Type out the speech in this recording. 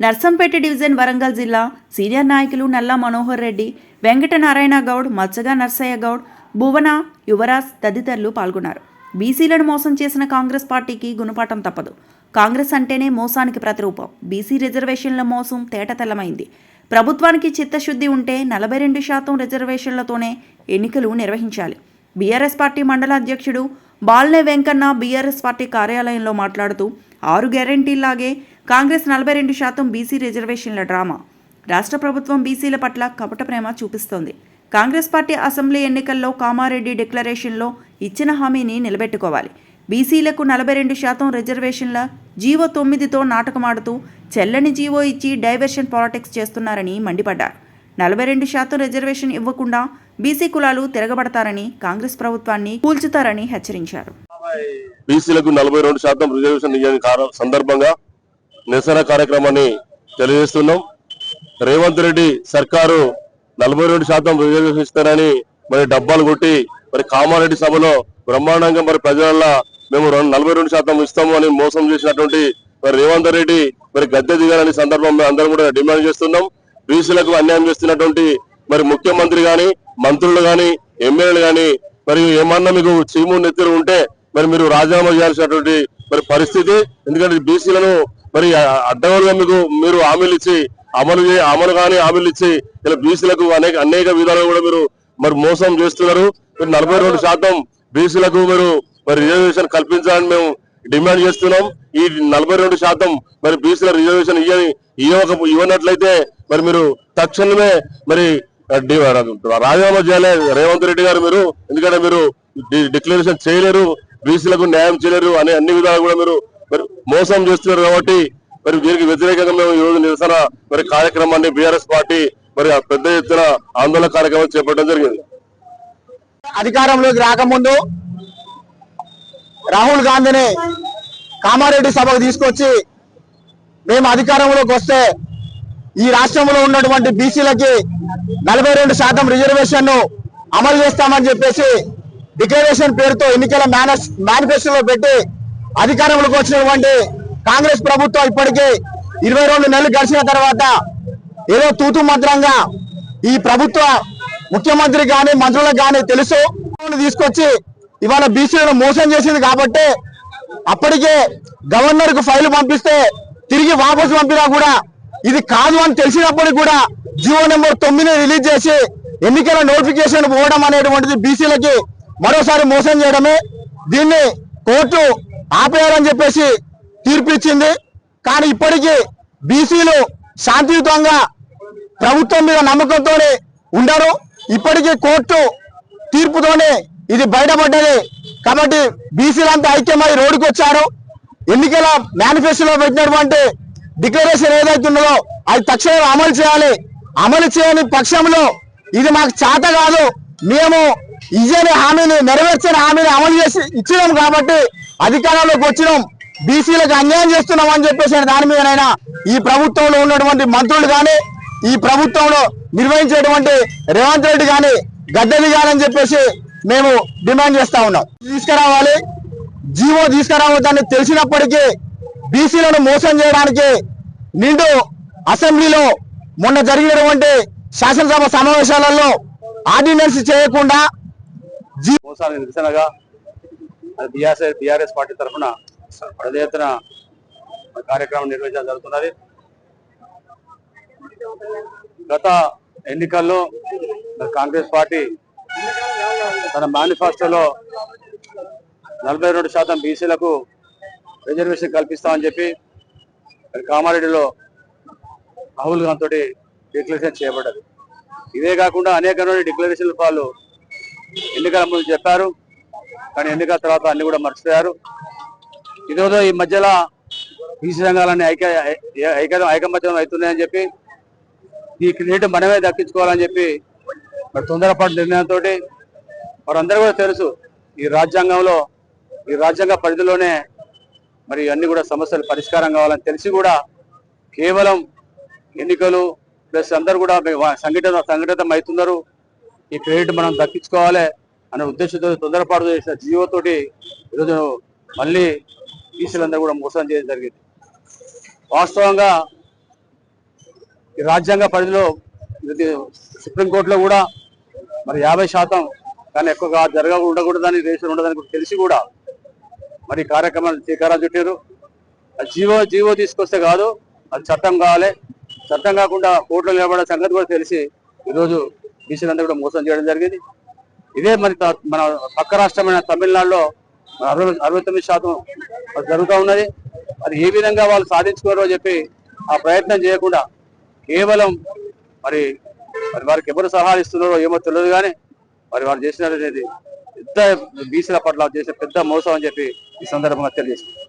Narsampet division Warangal జిల్లా senior నాయకులు నల్లా మనోహర్ రెడ్డి వెంకట నారాయణ గౌడ్ మచ్చగా నర్సయ్య గౌడ్ భువన యువరాజ్ తదితరులు పాల్గొన్నారు. బీసీలను మోసం చేసిన కాంగ్రెస్ పార్టీకి గుణపాఠం తప్పదు. కాంగ్రెస్ అంటేనే మోసానికి ప్రతిరూపం. బీసీ రిజర్వేషన్ల మోసం తేటతెల్లమైంది. ప్రభుత్వానికి చిత్తశుద్ధి ఉంటే నలభై రెండు శాతం రిజర్వేషన్లతోనే ఎన్నికలు నిర్వహించాలి. బీఆర్ఎస్ పార్టీ మండల అధ్యక్షుడు బాల్నే వెంకన్న బీఆర్ఎస్ పార్టీ కార్యాలయంలో మాట్లాడుతూ ఆరు గ్యారంటీలాగే కాంగ్రెస్ నలభై రెండు శాతం బీసీ రిజర్వేషన్ల డ్రామా. రాష్ట్ర ప్రభుత్వం బీసీల పట్ల కపట ప్రేమ చూపిస్తోంది. కాంగ్రెస్ పార్టీ అసెంబ్లీ ఎన్నికల్లో కామారెడ్డి డిక్లరేషన్లో ఇచ్చిన హామీని నిలబెట్టుకోవాలి. బీసీలకు నలభై రెండు శాతం రిజర్వేషన్ల జీవో తొమ్మిదితో నాటకమాడుతూ చెల్లని జీవో ఇచ్చి డైవర్షన్ పాలిటిక్స్ చేస్తున్నారని మండిపడ్డారు. నలభై రెండు శాతం రిజర్వేషన్ ఇవ్వకుండా బీసీ కులాలు తిరగబడతారని కాంగ్రెస్ ప్రభుత్వాన్ని కూల్చుతారని హెచ్చరించారు. బీసీలకు నలభై రెండు శాతం రిజర్వేషన్ సందర్భంగా నిరసన కార్యక్రమాన్ని తెలియజేస్తున్నాం. రేవంత్ రెడ్డి సర్కారు నలభై రెండు శాతం రిజర్వేషన్ ఇస్తారని మరి డబ్బాలు కొట్టి మరి కామారెడ్డి సభలో బ్రహ్మాండంగా మరి ప్రజల మేము రెండు- నలభై రెండు శాతం ఇస్తాము అని మోసం చేసినటువంటి మరి రేవంత్ రెడ్డి మరి గద్దె దిగాలని సందర్భం మేము అందరం కూడా డిమాండ్ చేస్తున్నాం. బీసీలకు అన్యాయం చేస్తున్నటువంటి మరి ముఖ్యమంత్రి గాని మంత్రులు గాని ఎమ్మెల్యేలు గాని మరి ఏమన్నా మీకు చీము నెత్తురు ఉంటే మరి మీరు రాజీనామా చేయాల్సినటువంటి మరి పరిస్థితి. ఎందుకంటే బీసీలను మరి అడ్డగోలుగా మీకు మీరు హామీలు ఇచ్చి అమలు అమలు కానీ హామీలు ఇచ్చి ఇలా బీసీలకు అనేక అనేక విధాలుగా కూడా మీరు మరి మోసం చేస్తున్నారు. మీరు నలభై రెండు శాతం బీసీలకు మీరు మరి రిజర్వేషన్ కల్పించాలని మేము డిమాండ్ చేస్తున్నాం. ఈ నలభై రెండు శాతం మరి బీసీల రిజర్వేషన్ ఇవ్వని ఇవ్వక ఇవ్వనట్లయితే మరి మీరు తక్షణమే మరి రాజీనామా చేయాలి. రేవంత్ రెడ్డి గారు మీరు ఎందుకంటే మీరు డిక్లరేషన్ చేయలేరు బీసీలకు న్యాయం చేయలేరు అనే అన్ని విధాలు కూడా మీరు మరి మోసం చేస్తున్నారు కాబట్టి మరి దీనికి వ్యతిరేకంగా మేము ఈరోజు నిరసన మరి కార్యక్రమాన్ని బీఆర్ఎస్ పార్టీ మరి పెద్ద ఎత్తున ఆందోళన కార్యక్రమం చేపట్టడం జరిగింది. అధికారంలోకి రాకముందు రాహుల్ గాంధీని కామారెడ్డి సభకు తీసుకొచ్చి మేము అధికారంలోకి వస్తే ఈ రాష్ట్రంలో ఉన్నటువంటి బీసీలకి నలభై రెండు శాతం రిజర్వేషన్ను అమలు చేస్తామని చెప్పేసి డిక్లరేషన్ పేరుతో ఎన్నికల మేనిఫెస్టోలో పెట్టి అధికారంలోకి వచ్చినటువంటి కాంగ్రెస్ ప్రభుత్వం ఇప్పటికే ఇరవై రెండు నెలలు గడిచిన తర్వాత ఏదో తూతు మంత్రంగా ఈ ప్రభుత్వ ముఖ్యమంత్రి కానీ మంత్రులకు కానీ తెలుసు. తీసుకొచ్చి ఇవాళ బీసీలను మోసం చేసింది కాబట్టి అప్పటికే గవర్నర్కు ఫైల్ పంపిస్తే తిరిగి వాపసు పంపినా కూడా ఇది కాదు అని తెలిసినప్పుడు కూడా జియో నెంబర్ తొమ్మిది రిలీజ్ చేసి ఎన్నికల నోటిఫికేషన్ పోవడం అనేటువంటిది బీసీలకి మరోసారి మోసం చేయడమే. దీన్ని కోర్టు ఆపేయాలని చెప్పేసి తీర్పు ఇచ్చింది కానీ ఇప్పటికీ బీసీలు శాంతియుతంగా ప్రభుత్వం మీద నమ్మకంతోనే ఉండరు. ఇప్పటికీ కోర్టు తీర్పుతోనే ఇది బయటపడ్డది. కాబట్టి బీసీలంతా ఐక్యమై రోడ్డుకు వచ్చారు ఎన్నికల మేనిఫెస్టోలో పెట్టినటువంటి డిక్లరేషన్ ఏదైతే ఉన్నదో అది తక్షణం అమలు చేయాలి. అమలు చేయని పక్షంలో ఇది మాకు చేత కాదు. మేము ఇయ్యని హామీని నెరవేర్చని హామీని అమలు చేసి ఇచ్చినాం కాబట్టి అధికారంలోకి వచ్చినాం. బీసీలకు అన్యాయం చేస్తున్నాం అని చెప్పేసి దాని మీదనైనా ఈ ప్రభుత్వంలో ఉన్నటువంటి మంత్రులు కానీ ఈ ప్రభుత్వంలో నిర్వహించేటువంటి రేవంత్ రెడ్డి కానీ గద్దె అని చెప్పేసి మేము డిమాండ్ చేస్తా ఉన్నాం. తీసుకురావాలి. జీవో తీసుకురావద్దని తెలిసినప్పటికీ బీసీలను మోసం చేయడానికి నిండు అసెంబ్లీలో మొన్న జరిగినటువంటి శాసనసభ సమావేశాలలో ఆర్డినెన్స్ చేయకుండా మోసాలు నిరసనగా బీఆర్ఎస్ బీఆర్ఎస్ పార్టీ తరఫున పెద్ద ఎత్తున కార్యక్రమం నిర్వహించడం జరుగుతున్నది. గత ఎన్నికల్లో కాంగ్రెస్ పార్టీ తన మేనిఫెస్టోలో నలభై రెండు శాతం బీసీలకు రిజర్వేషన్ కల్పిస్తామని చెప్పి కామారెడ్డిలో రాహుల్ గాంధీ తోటి డిక్లరేషన్ చేయబడ్డది. ఇదే కాకుండా అనేక డిక్లరేషన్ వాళ్ళు ఎన్నికల ముందు చెప్పారు. కానీ ఎన్నికల తర్వాత అన్ని కూడా మర్చిపోయారు. ఇదేదో ఈ మధ్యలో బీసీ సంఘాలన్నీ ఐక్య ఐ- ఐక్య ఐకమత్యం అవుతున్నాయని చెప్పి ఈ క్రెడిట్ మనమే దక్కించుకోవాలని చెప్పి మరి తొందరపాటు నిర్ణయంతో వారందరూ కూడా తెలుసు ఈ రాజ్యాంగంలో ఈ రాజ్యాంగ పరిధిలోనే మరి అన్ని కూడా సమస్యలు పరిష్కారం కావాలని తెలిసి కూడా కేవలం ఎన్నికలు ప్లస్ అందరూ కూడా సంఘటన సంఘటితం అవుతున్నారు. ఈ క్రెడిట్ మనం దక్కించుకోవాలి. అనే ఉద్దేశంతో తొందరపాటు చేసిన జియోతోటి ఈరోజు మళ్ళీ బీసీలందరూ కూడా మోసం చేయడం జరిగింది. వాస్తవంగా ఈ రాజ్యాంగ పరిధిలో సుప్రీంకోర్టులో కూడా మరి యాభై శాతం కానీ ఎక్కువగా జరగ ఉండకూడదని రేషన్ ఉండదని కూడా తెలిసి కూడా మరి కార్యక్రమాలు శ్రీకారం చుట్టారు జీవో జీవో తీసుకొస్తే కాదు అది చట్టం కావాలి. చట్టం కాకుండా కోర్టులో నిలబడే సంగతి కూడా తెలిసి ఈరోజు బీసీలంతా కూడా మోసం చేయడం జరిగింది. ఇదే మరి త- మన పక్క రాష్ట్రమైన తమిళనాడులో అరవై అరవై తొమ్మిది శాతం అది జరుగుతూ ఉన్నది. అది ఏ విధంగా వాళ్ళు సాధించుకోరో చెప్పి ఆ ప్రయత్నం చేయకుండా కేవలం మరి మరి వారికి ఎవరు సలహాలు ఇస్తున్నారో ఏమో తెలియదు కానీ మరి వారు చేసినది పెద్ద బీసీల పట్ల చేసే పెద్ద మోసం అని చెప్పి ఈ సందర్భంగా తెలియజేస్తుంది